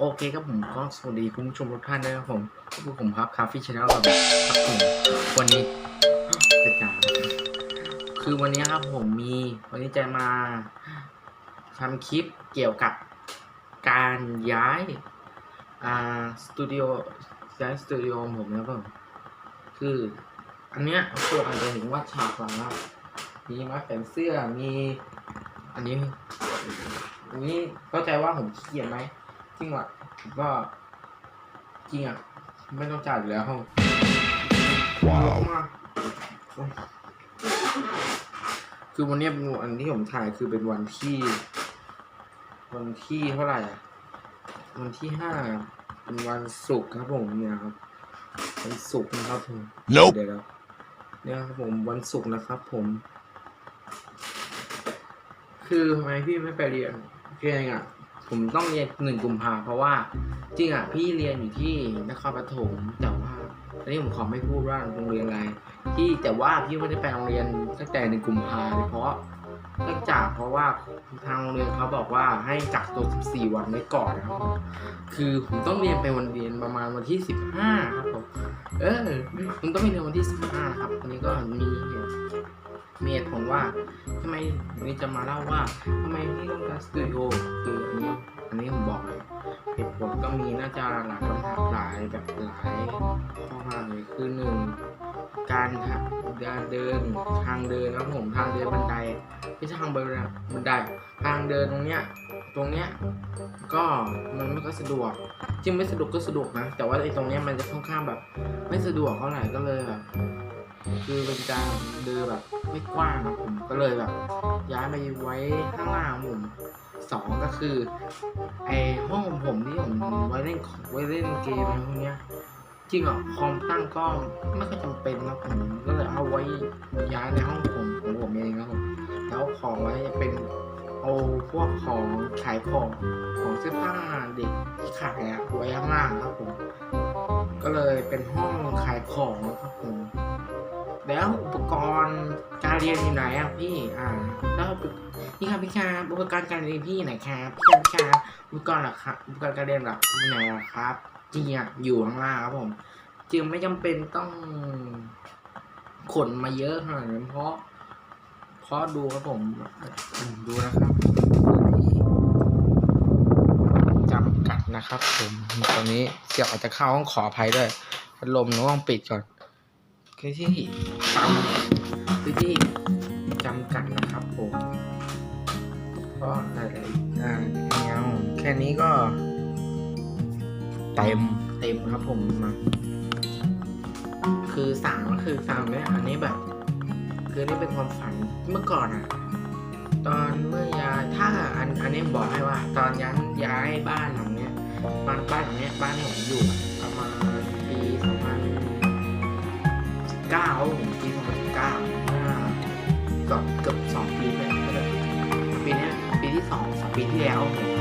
โอเคครับผมก็สวัสดีคุณผู้ชมทุกท่านด้วยครับผมพวกผมครับคาฟี่ชาแนลเราครับผมวันนี้จะจ่าคือวันนี้ครับผมมีวันนี้จะมาทำคลิปเกี่ยวกับการย้ายอ่าสตูดิโอย้ายสตูดิโอผมนะครับผมคืออันเนี้ยคืออาจจะเห็นว่าฉากหลังมีมาแขวนเสื้อมีอันนี้อันนี้เข้าใจว่าผมขี้เกียจไหมจริงอะ ก็จริงอะ ไม่ต้องจ่ายอยู่แล้วว้าวมากคือวันเนี้ยเป็นวันที่ผมถ่ายคือเป็นวันที่ วันที่เท่าไหร่อะวันที่ห้าเป็นวันศุกร์ครับผมเนี่ยครับวันศุกร์นะครับผม Nope เดี๋ยวแล้วเนี่ยครับผมวันศุกร์นะครับ ผม คือทำไมพี่ไม่ไปเรียนคือยังไงอะ ผมต้องเรียนหนึ่งกุมภาเพราะว่าจริงอะพี่เรียนอยู่ที่นครปฐมแต่ว่าอันนี้ผมขอไม่พูดว่าโรงเรียนอะไร ที่แต่ว่าพี่ไม่ได้ไปโรงเรียนตั้งแต่หนึ่งกุมภาเลยเพราะเนื่องจากเพราะว่าทางโรงเรียนเขาบอกว่าให้กักตัว 14 วันไว้ก่อนนะครับ คือผมต้องเรียนไปวันเรียนประมาณวันที่ 15 ครับผม เออผมต้องไปเรียนวันที่ 15 ครับวันนี้ก็มี มีเหตุผลว่าทำไมวันนี้จะมาเล่าว่าทำไมพี่ต้องการสตูดิโอคืออันนี้อันนี้ผมบอกเลยเหตุผลก็มีน่าจะหลายคำถามหลายแบบหลายข้อความเลยคือหนึ่งการการเดินทางเดินครับผมทางเดินบันไดไม่ใช่ทางบันไดบันไดทางเดินตรงเนี้ยตรงเนี้ยก็มันไม่ก็สะดวกจริงไม่สะดวกก็สะดวกนะแต่ว่าไอ้ตรงเนี้ยมันจะค่อนข้างแบบ ไม่สะดวกเท่าไหร่ก็เลยแบบ คือเป็นการเดินแบบไม่กว้างครับผมก็เลยแบบ ย้ายมาไว้ข้างล่างผมสองก็คือไอห้องของผมที่ผมไว้เล่นไว้เล่นเกมอะไรพวกเนี้ยจริงเหรอคอมตั้งกล้องไม่ค่อยจำเป็นครับผมก็เลยเอาไว้ย้ายในห้องผมของผมเองครับผมแล้วของไว้จะเป็นเอาพวกของขายของของเสื้อผ้าเด็กที่ขายอะไว้ข้างล่างครับผมก็เลยเป็นห้องขายของครับผม แล้วอุปกรณ์การเรียนอยู่ไหนอะพี่อ่าแล้วนี่ครับพี่ครับอุปกรณ์การเรียนพี่ไหนครับพี่ครับพี่ครับอุปกรณ์หรอครับอุปกรณ์การเรียนหรออยู่ไหนอะครับจริงอะอยู่ข้างล่างครับผมจึงไม่จำเป็นต้องขนมาเยอะขนาดนั้นเพราะเพราะดูครับผมดูนะครับจำกัดนะครับผมตอนนี้เสียงอาจจะเข้าห้องขออภัยด้วยพัดลมต้องปิดก่อน คือที่จำคือที่จำกัดนะครับผมเพราะอะไรอ่าเงาแค่นี้ก็เต็มเต็มครับผมมาคือสั่งก็คือสั่งเนี่ยอันนี้แบบ คือนี่เป็นความฝันเมื่อก่อนอะตอนเมื่อย้ายถ้าอันอันนี้บอกให้ว่า ตอนย้ายย้ายบ้านหลังเนี้ยบ้านบ้านหลังเนี้ยบ้านที่ผมอยู่อะประมาณ เก้าผมปีสองพันเก้าก็เกือบสองปีเลยปีนี้ปีที่สองสองปีที่แล้วผม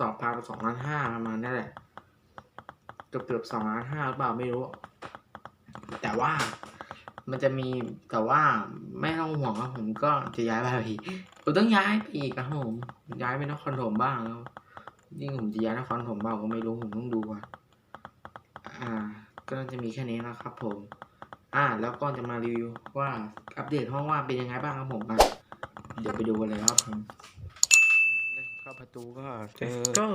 สองพันสองล้านห้าประมาณนั่นแหละ เกือบเกือบสองล้านห้าหรือเปล่าไม่รู้ แต่ว่ามันจะมีแต่ว่าไม่ต้องห่วงครับผมก็จะย้ายไปอีกผมต้องย้ายไปอีกครับผมย้ายไปนครปฐมบ้างแล้วยิ่งผมจะย้ายนครปฐมบ้างก็ไม่รู้ผมต้องดูก่อนอ่า ก็จะมีแค่นี้นะครับ ผม อ่า แล้วก็จะมารีวิวว่าอัปเดตห้องว่าเป็นยังไงบ้างครับผมอะเดี๋ยวไปดูกันเลยครับผม เข้าประตูก็เจอก็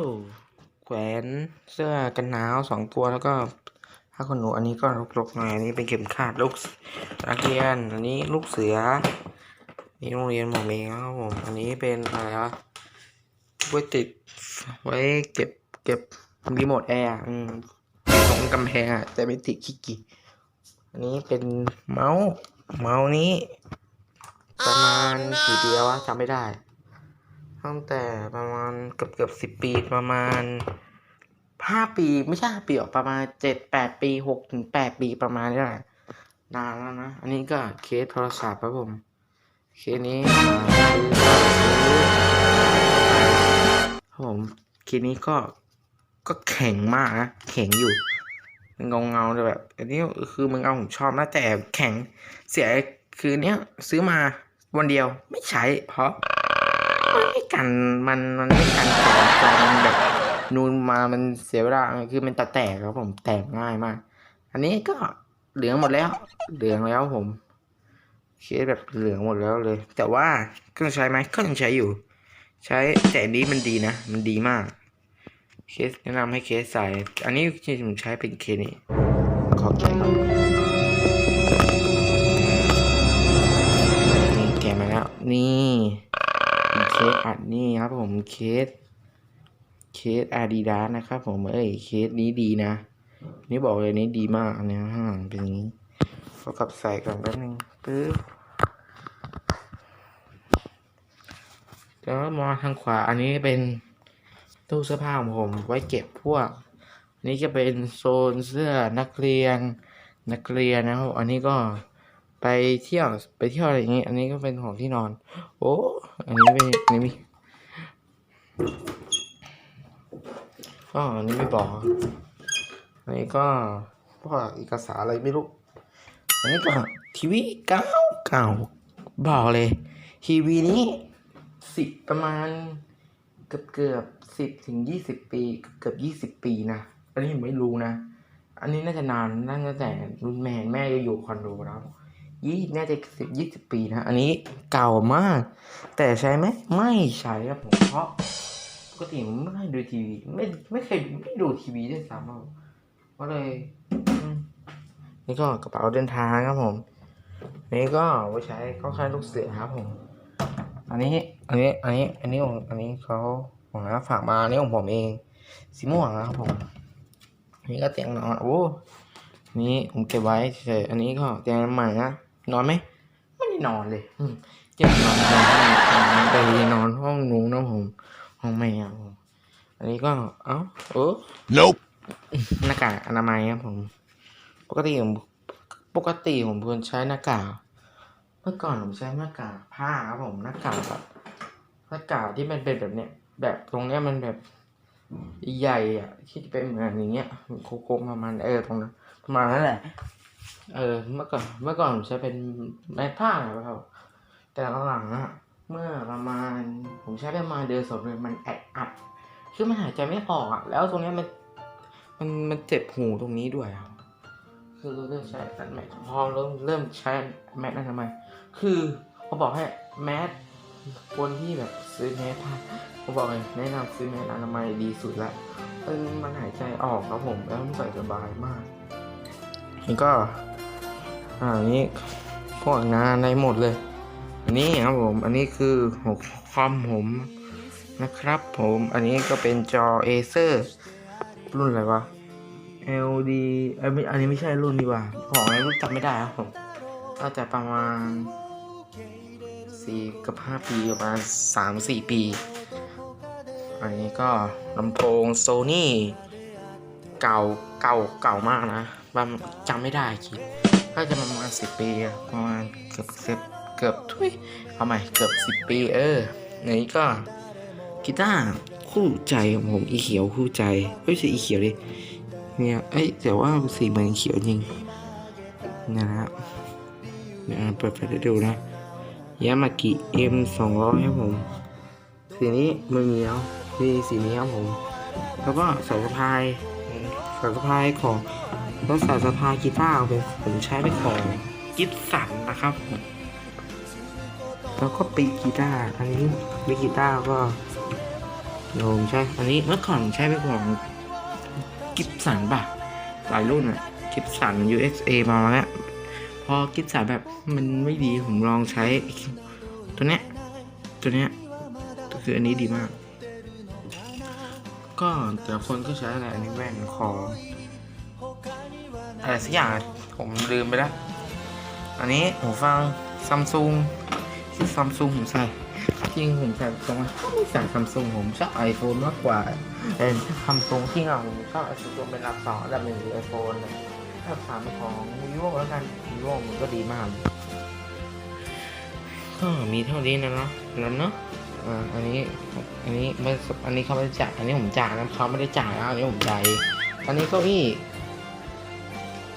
แขวนเสื้อกันหนาวสองตัวแล้วก็ผ้าขนหนูอันนี้ก็รกๆหน่อยอันนี้เป็นเข็มขัดลูกนักเรียนอันนี้ลูกเสือนี่โรงเรียนผมเองนะครับผมอันนี้เป็นอะไรวะไว้ติดไว้เก็บเก็บรีโมทแอร์อืมตรงกำแพงอะแต่ไม่ติดขี้กีอันนี้เป็นเมาส์เมาส์นี้ ประมาณกี่ปีแล้ววะจำไม่ได้ ตั้งแต่ประมาณเกือบเกือบสิบปีประมาณห้าปีไม่ใช่ห้าปีหรอกประมาณเจ็ดแปดปีหกถึงแปดปีประมาณนี้แหละนานแล้วนะอันนี้ก็เคสโทรศัพท์ครับผมเคสนี้ครับผมเคสนี้ก็ก็แข็งมากนะแข็งอยู่เงาเงาๆเลยแบบ อันนี้คือมึงเอาผมชอบนะแต่แข็งเสียคือเนี้ยซื้อมาวันเดียวไม่ใช้เพราะ มันไม่กันมันมันไม่กันจอจอมันแบบนูนมามันเสียเวลาคือมันแตกครับผมแตกง่ายมาก อันนี้ก็เหลืองหมดแล้ว เหลืองแล้วผมเคสแบบเหลืองหมดแล้วเลย แต่ว่าเครื่องใช้ไหมก็ยังใช้อยู่ ใช้แต่อันนี้มันดีนะ มันดีมาก เคสแนะนำให้เคสใส่ อันนี้ที่ผมใช้เป็นเคสนี้ขอแกะก่อน เคสอัดนี่ครับผมเคส เคสอาดิดาสนะครับผมเอ้ยเคสนี้ดีนะ นี่บอกเลยนี้ดีมากอันนี้ข้างหลังเป็นอย่างนี้ก็กลับใส่ก่อนแป๊บนึงปึ๊บแล้วมาทางขวาอันนี้เป็นตู้เสื้อผ้าของผมไว้เก็บพวกนนี้จะเป็นโซนเสื้อนักเรียนนักเรียนนะครับอันนี้ก็ ไปเที่ยวไปเที่ยวอะไรอย่างนี้ อันนี้ก็เป็นของที่นอน โอ้อันนี้ไม่อันนี้มีก็อันนี้ไม่บอกอันนี้ก็พวกเอกสารอะไรไม่รู้อันนี้ก็ทีวีเก่าเก่าบอกเลย ทีวีนี้สิประมาณเกือบเกือบสิบถึงยี่สิบปีเกือบยี่สิบปีนะอันนี้ไม่รู้นะ อันนี้น่าจะนานน่าจะแต่รุ่นแม่แม่จะอยู่คอนโดแล้ว ยี่น่าจะสิบยี่สิบปีนะ อันนี้เก่ามาก แต่ใช้ไหมไม่ใช้ครับผมเพราะปกติผมไม่ค่อยดูทีวี ไม่ไม่เคยไม่ดูทีวีด้วยซ้ำครับก็เลยอืมนี่ก็กระเป๋าเดินทางครับผม นี่ก็ไว้ใช้เข้าค่ายลูกเสือครับผม อันนี้ อันนี้ อันนี้ อันนี้ของอันนี้เขาของน้าฝากมาอันนี้ของผมเอง สีม่วงนะครับผมอันนี้ก็เตียงนอน โอ้อันนี้ผมเก็บไว้เฉยอันนี้ก็เตียงใหม่นะ นอนไหมไม่ได้นอนเลย อืมเจะนอนนอนไปนอนห้องหนูนะผม ห้องแม่ครับผมอันนี้ก็ เอ้าเออ Nope. หน้ากากอนามัยครับผม ปกติผมปกติผมควรใช้หน้ากากเมื่อก่อนผมใช้หน้ากากผ้าครับผมหน้ากากแบบหน้ากากที่มันเป็นแบบเนี้ยแบบตรงเนี้ยมันแบบใหญ่อะที่จะเป็นเหมือนอย่างเงี้ยโค้งๆประมาณเออตรงนั้นประมาณนั้นแหละ เออ เมื่อก่อน เมื่อก่อนผมใช้เป็นไม้ผ้าครับ แต่หลังๆอะเมื่อประมาณ ผมใช้ประมาณเดือนสองเดือนมันแอดอัด คือมันหายใจไม่ออกอะแล้วตรงเนี้ยมัน มัน มันเจ็บหูตรงนี้ด้วยครับ คือเริ่มใช้แมสแมสพอเริ่มเริ่มใช้แมสนั่นทำไม คือเขาบอกให้แมสคนที่แบบซื้อแมสผ้าเขาบอกเลยแนะนำซื้อแมสอนามัยดีสุดละเออมันหายใจออกครับผม แล้วมันใส่สบายมาก นี่ก็ อ่าอันนี้พวกงานในหมดเลย อันนี้ครับผม อันนี้คือหัวคอมผมนะครับผม อันนี้ก็เป็นจอเอเซอร์รุ่นอะไรวะ LD อันนี้ไม่ใช่รุ่นดีกว่าของอะไรรุ่นจำไม่ได้ครับผมน่าจะประมาณสี่กับห้าปีประมาณสามสี่ปี อันนี้ก็ลำโพงโซนี่เก่าเก่าเก่ามากนะ บางจำไม่ได้คิดน่าจะประมาณสิบปีประมาณเกือบเกือบเกือบทุยเอาใหม่เกือบสิบปีเอออันก็กีตาร์คู่ใจของผมอีเขียวคู่ใจไม่ใช่อีเขียวดิเนี่ยเอ้ยแต่ว่าสีเหมือนเขียวจริงนะฮะเดี๋ยวเปิดไฟให้ดูนะยามากิ M สองร้อยครับผมสีนี้มือเงี้ยวมีสีนี้ครับผม แล้วก็สายสะพายสายสะพายของ แล้วสายสะพายกีตาร์เป็นผมใช้เป็นของกิฟสันนะครับ แล้วก็ปีกกีตาร์อันนี้ปีกีตาร์ก็โยมใช่ อันนี้เมื่อก่อนใช้เป็นของกิฟสันป่ะหลายรุ่นอะกิฟสัน USA มาแล้วพอกิฟสันแบบมันไม่ดีผมลองใช้ ตัวเนี้ยตัวเนี้ยคืออันนี้ดีมาก ก็แต่คนก็ใช้อะไรอันนี้แว่นคอ อะไรสักอย่างผมลืมไปแล้ว อันนี้หูฟังซัมซุงที่ซัมซุงผมใส่จริงผมใส่ตรงนั้นก็ไม่ใส่ซัมซุงผมชอบไอโฟนมากกว่าเป็นซัมซุงที่เราผมชอบไอโฟนเป็นอันดับสองอันดับหนึ่งคือไอโฟนลยถ้าถามของวิวแล้วกันวิวมันก็ดีมากก็มีเท่านี้นะเนาะแล้วเนาะอ่าอันนี้อันนี้ไม่อันนี้เขาไม่ได้จ่ายอันนี้ผมจ่ายนะเขาไม่ได้จ่ายนะอันนี้ผมจ่ายอันนี้เก็อี้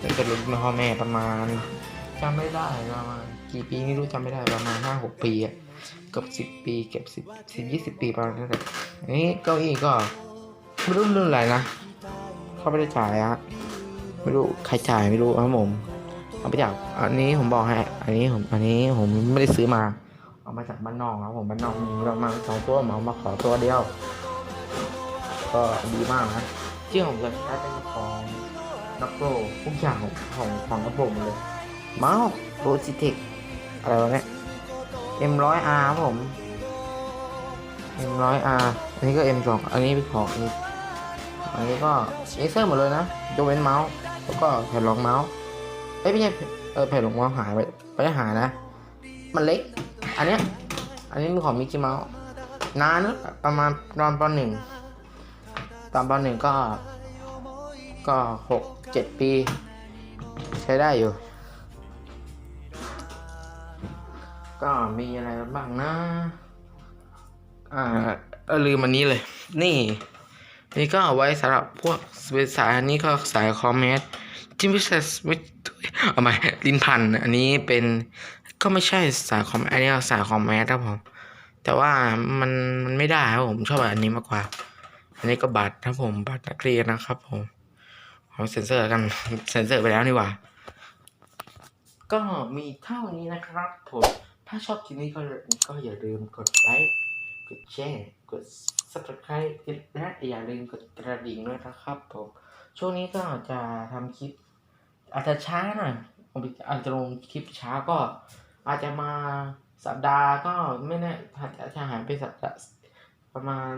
นี่เป็นรุ่นพ่อแม่ประมาณจำไม่ได้ประมาณกี่ปีไม่รู้จำไม่ได้ประมาณห้าหกปีอะเกือบสิบปี เก็บสิบสิบยี่สิบปีประมาณนั้นแหละนี่เก้าอี้ก็ไม่รู้รุ่นอะไรนะเขาไม่ได้จ่ายอะไม่รู้ใครจ่ายไม่รู้ครับผมเอาไปจากอันนี้ผมบอกให้อันนี้ผมอันนี้ผมไม่ได้ซื้อมา เอามาจากบ้านนอกครับผมบ้านนอกมีประมาณสองตัวผมเอามาขอตัวเดียว ก็ดีมากนะชื่อผมเลยถ้เป็นของ นักโปรทุกอย่างของของของรหมดเลยเมาส์โรจิเทคอะไรวะเนี่ย M100R ครับผม M100R อันนี้ก็ M2 อันนี้เป็นของอีกอันนี้ก็เอเซอร์หมดเลยนะยกเว้นเมาส์แล้วก็แผ่นรองเมาส์เอ้ยไม่ใช่เออแผ่นรองเมาส์หายไปไปหานะ มันเล็ก อันเนี้ยอันนี้เป็นของมิกกี้เมาส์นานประมาณตอนปหนึ่งตอนปหนึ่งก็ก็หก เจ็ดปี ใช้ได้อยู่ ก็มีอะไรบ้างนะ อ่าเออลืมอันนี้เลย นี่ นี่ก็เอาไว้สำหรับพวกเป็นสายอันนี้ก็สายคอมเมสจิมพิเศษไม่เอาใหม่ลินพัน อันนี้เป็นก็ไม่ใช่สายคอมอันนี้สายคอมแมสครับผม แต่ว่ามันมันไม่ได้ครับผมชอบแบบอันนี้มากกว่า อันนี้ก็บัตรครับผมบัตรนักเรียนนะครับผม เอาเซ็นเซอร์กัน เซ็นเซอร์ไปแล้วนี่หว่า ก็มีเท่านี้นะครับผม ถ้าชอบคลิปนี้ก็ก็อย่าลืมกดไลค์ กดแชร์ กด subscribe และอย่าลืมกดกระดิ่งด้วยนะครับผม ช่วงนี้ก็จะทำคลิป อาจจะช้าหน่อยผมอาจจะลงคลิปช้าก็ อาจจะมาสัปดาห์ก็ไม่แน่อาจจะจะหายไปสัปดาห์ประมาณ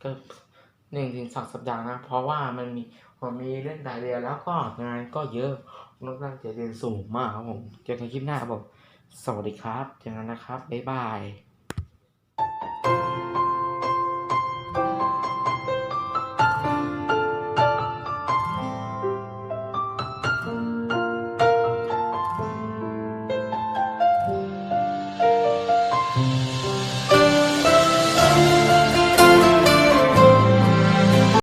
เกือบหนึ่งถึงสองสัปดาห์นะ เพราะว่ามันมี ผมมีเล่นหลายเรียนแล้วก็งานก็เยอะน้องตั้งใจเรียนสูงมากครับผมเจอกันคลิปหน้าครับผมสวัสดีครับเจอกันนะครับบ๊ายบาย